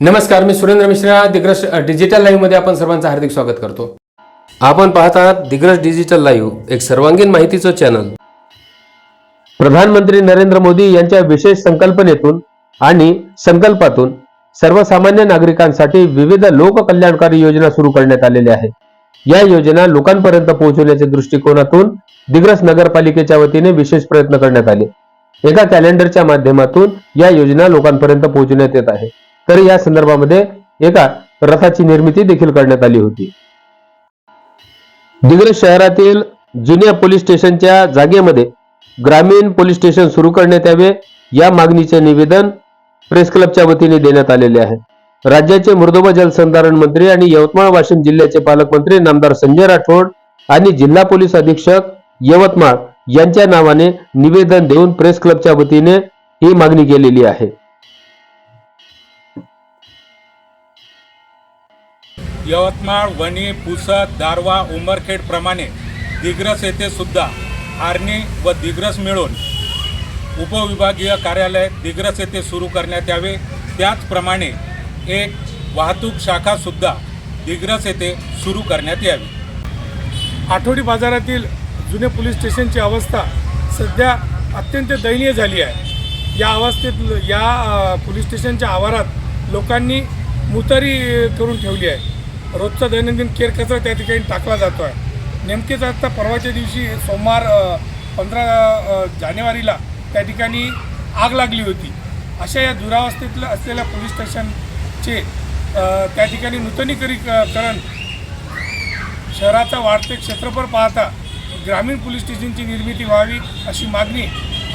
नमस्कार मी सुरेंद्र मिश्रा. दिग्रस डिजिटल लाईव्हमध्ये आपण सर्वांचं हार्दिक स्वागत करतो. आपण पाहत आहात डिजिटल लाईव्ह एक सर्वांगीण माहितीचं चॅनल. प्रधानमंत्री नरेंद्र मोदी यांच्या विशेष संकल्पनेतून आणि संकल्पातून सर्वसामान्य नागरिकांसाठी विविध लोककल्याणकारी योजना सुरू करण्यात आलेल्या आहेत. या योजना लोकांपर्यंत पोहोचवण्याच्या दृष्टिकोनातून दिग्रस नगरपालिकेच्या वतीने विशेष प्रयत्न करण्यात आले. एका कॅलेंडरच्या माध्यमातून या योजना लोकांपर्यंत पोहोचवण्यात येत आहे. तर या संदर्भामध्ये एका रथाची निर्मिती देखील करण्यात आली होती. दिग्रस शहरातील जुन्या पोलीस स्टेशनच्या जागेमध्ये ग्रामीण पोलीस स्टेशन सुरू करण्यात यावे या मागणीचे निवेदन प्रेस क्लबच्या वतीने देण्यात आलेले आहे. राज्याचे मृदुबा जलसंधारण मंत्री आणि यवतमाळ वाशिम जिल्ह्याचे पालकमंत्री नामदार संजय राठोड आणि जिल्हा पोलीस अधीक्षक यवतमाळ यांच्या नावाने निवेदन देऊन प्रेस क्लबच्या वतीने ही मागणी केलेली आहे. यवतमाळ वणी पुसद दारवा उंबरखेडप्रमाणे दिग्रस येथे सुद्धा आर्णी व दिग्रस मिळून उपविभागीय कार्यालय दिग्रस येथे सुरू करण्यात यावे. त्याचप्रमाणे एक वाहतूक शाखासुद्धा दिग्रस येथे सुरू करण्यात यावी. आठवडी बाजारातील जुने पोलीस स्टेशनची अवस्था सध्या अत्यंत दयनीय झाली आहे. या अवस्थेत या पोलीस स्टेशनच्या आवारात लोकांनी मुतारी करून ठेवली आहे. रोजचा दैनंदिन केर कचरा त्या ठिकाणी टाकला जातो आहे नेमकेच आता परवाच्या दिवशी सोमवार पंधरा जानेवारीला त्या ठिकाणी आग लागली होती. अशा या दुरावस्थेतलं असलेल्या पोलीस स्टेशनचे त्या ठिकाणी नूतनीकरीकरण शहराचा वाढते क्षेत्रफळ पाहता ग्रामीण पोलीस स्टेशनची निर्मिती व्हावी अशी मागणी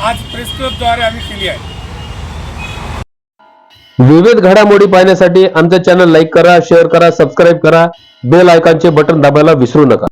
आज प्रेस क्लबद्वारे आम्ही केली आहे. विविध घडामोडी पाहण्यासाठी आमचं चॅनल लाईक करा शेअर करा सबस्क्राईब करा. बेल आयकॉनचे बटन दाबायला विसरू नका.